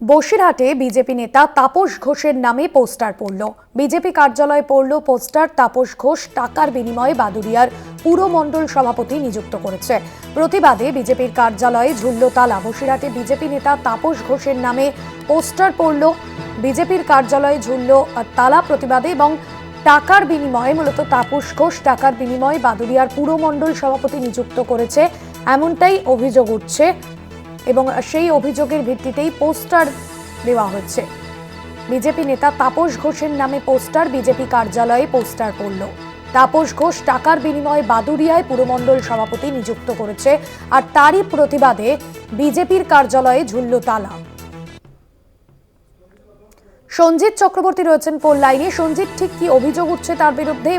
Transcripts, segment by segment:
বসিরহাটে BJP নেতা তাপস ঘোষের নামে পোস্টার পড়ল। বিজেপি কার্যালয়ে পড়ল পোস্টার তাপস ঘোষ টাকার বিনিময়ে বাদুরিয়ার পুরমণ্ডল সভাপতি নিযুক্ত করেছে। প্রতিবাদে বিজেপির কার্যালয়ে ঝুলল তালা। বসিরহাটে বিজেপি নেতা তাপস ঘোষের নামে পোস্টার পড়ল। বিজেপির কার্যালয়ে ঝুলল তালা প্রতিবাদে এবং টাকার বিনিময়ে মূলত তাপস ঘোষ টাকার বিনিময়ে বাদুরিয়ার পুরমণ্ডল সভাপতি নিযুক্ত করেছে। এমনটাই অভিযোগ উঠছে এবং সেই অভিযোগের ভিত্তিতেই পোস্টার দেওয়া হচ্ছে। বিজেপি নেতা তাপস ঘোষের নামে পোস্টার বিজেপি কার্যালয়ে পোস্টার পড়ল। তাপস ঘোষ টাকার বিনিময়ে বাদুরিয়ায় পুরমণ্ডল সভাপতি নিযুক্ত করেছে আর তারই প্রতিবাদে বিজেপির কার্যালয়ে ঝুলল তালা। সঞ্জিত চক্রবর্তী রয়েছেন ফোন লাইনে। সঞ্জিত, ঠিক কি অভিযোগ উঠছে তার বিরুদ্ধে?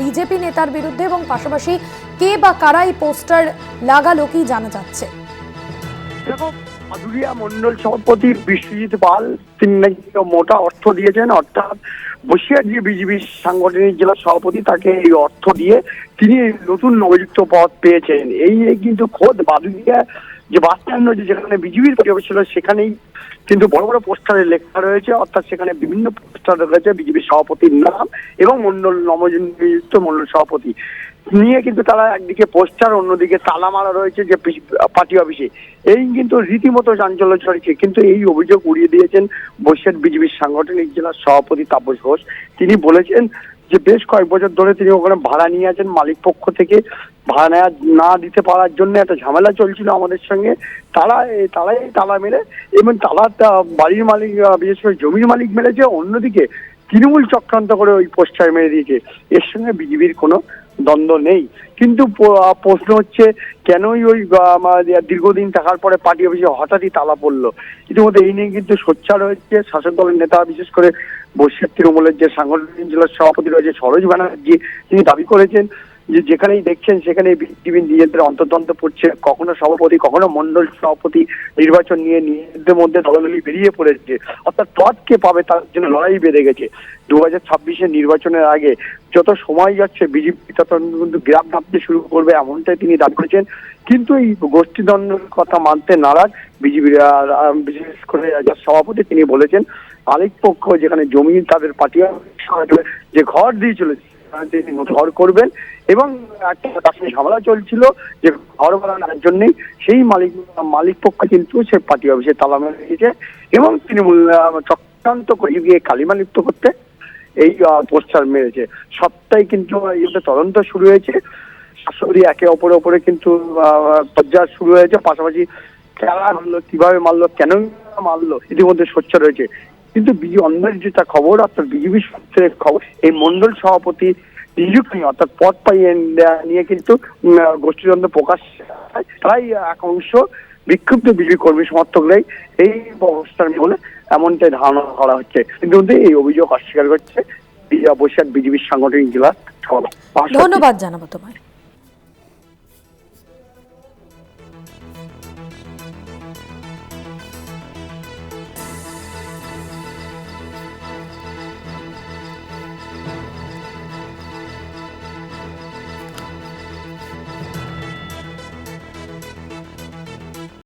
বিজেপি নেতার বিরুদ্ধে এবং পাশাপাশি কে বা কারা এই পোস্টার লাগালো কি জানা যাচ্ছে? দেখো, মাধুরিয়া মন্ডল সভাপতি বিশ্বজিৎ পাল, তিনি নাকি মোটা অর্থ দিয়েছেন, অর্থাৎ বসিরহাট যে বিজেপি সাংগঠনিক জেলা সভাপতি তাকে এই অর্থ দিয়ে তিনি নতুন নবযুক্ত পদ পেয়েছেন। এই কিন্তু খোদ বাদুরিয়া যে বাস স্ট্যান্ড যেখানে বিজেপির ছিল, সেখানেই কিন্তু বড় বড় পোস্টারে লেখা রয়েছে, অর্থাৎ সেখানে বিভিন্ন পোস্টার রয়েছে বিজেপির সভাপতির নাম এবং মন্ডল নবনিযুক্ত মন্ডল সভাপতি। নিয়ে কিন্তু তারা একদিকে পোস্টার অন্যদিকে তালা মারা রয়েছে যে পার্টি অফিসে এই কিন্তু রীতিমতো চাঞ্চল্য ছড়িয়েছে। কিন্তু এই অভিযোগ উড়িয়ে দিয়েছেন বসিরহাট বিজেপির সাংগঠনিক জেলার সভাপতি তাপস ঘোষ। তিনি বলেছেন যে বেশ কয়েক বছর ধরে তিনি ওখানে ভাড়া নিয়ে আছেন মালিক পক্ষ থেকে। ভাড়া না দিতে পারার জন্য একটা ঝামেলা চলছিল আমাদের সঙ্গে। তারা তারাই তালা মেরে, এবং তালা বাড়ির মালিক বিশেষ করে জমির মালিক মেরেছে। অন্যদিকে তৃণমূল চক্রান্ত করে ওই পোস্টার মেরে দিয়েছে। এর সঙ্গে বিজেপির কোনো দ্বন্দ্ব নেই। কিন্তু প্রশ্ন হচ্ছে, কেনই ওই দীর্ঘদিন থাকার পরে পার্টি অফিসে হঠাৎই তালা পড়ল? ইতিমধ্যে এই নিয়ে কিন্তু সোচ্চার হয়েছে শাসক দলের নেতা, বিশেষ করে বসিরহাট তৃণমূলের যে সাংগঠনিক জেলার সভাপতি রয়েছে সরোজ ব্যানার্জি, তিনি দাবি করেছেন যে যেখানেই দেখছেন সেখানে বিজেপি নিজেদের অন্তর্দ্বন্দ্ব পড়ছে কখনো সভাপতি, কখনো মন্ডল সভাপতি নির্বাচন নিয়ে নিজেদের মধ্যে দলাদলি বেরিয়ে পড়েছে। অর্থাৎ পদ কে পাবে তার জন্য লড়াই বেড়ে গেছে। দু হাজার ছাব্বিশের নির্বাচনের আগে যত সময় যাচ্ছে, বিজেপি তত কিন্তু গ্রাম নামতে শুরু করবে এমনটাই তিনি দাবি করেছেন। কিন্তু এই গোষ্ঠীদ্বন্দ্বের কথা মানতে নারাজ বিজেপির বিশেষ করে সভাপতি তিনি বলেছেন, আরেক পক্ষ যেখানে জমি তাদের পার্টি যে ঘর দিয়ে চলেছে তিনি ঘর করবেন এবং তার সঙ্গে ঝামেলা চলছিল যে ঘর বানানোর জন্যই সেই মালিক মালিক পক্ষ কিন্তু সে পার্টি অফিসে তালা মেরে দিয়েছে এবং তিনি চক্রান্ত করে গিয়ে কালিমা লিপ্ত করতে এই পোস্টার মেরেছে। সবটাই কিন্তু তদন্ত শুরু হয়েছে, শাশুড়ি একে অপরের ওপরে কিন্তু পর্যায় শুরু হয়েছে, পাশাপাশি খেলা মারলো কীভাবে মারলো কেন মারলো, ইতিমধ্যে সোচ্চার রয়েছে কিন্তু অন্যের যেটা খবর অর্থাৎ বিজেপি সূত্রের খবর, এই মন্ডল সভাপতি নিযুক্ত নিয়ে অর্থাৎ পদ পাইয়ে নিয়ে কিন্তু গোষ্ঠীদ্বন্দ্ব প্রকাশ। তাই এক অংশ বিক্ষুব্ধ বিজেপি কর্মী সমর্থকরাই এই অবস্থান বলে এমনটাই ধারণা করা হচ্ছে। কিন্তু এই অভিযোগ অস্বীকার করছে বসিরহাট বিজেপির সাংগঠনিক জেলা ধন্যবাদ জানাব তোমায়।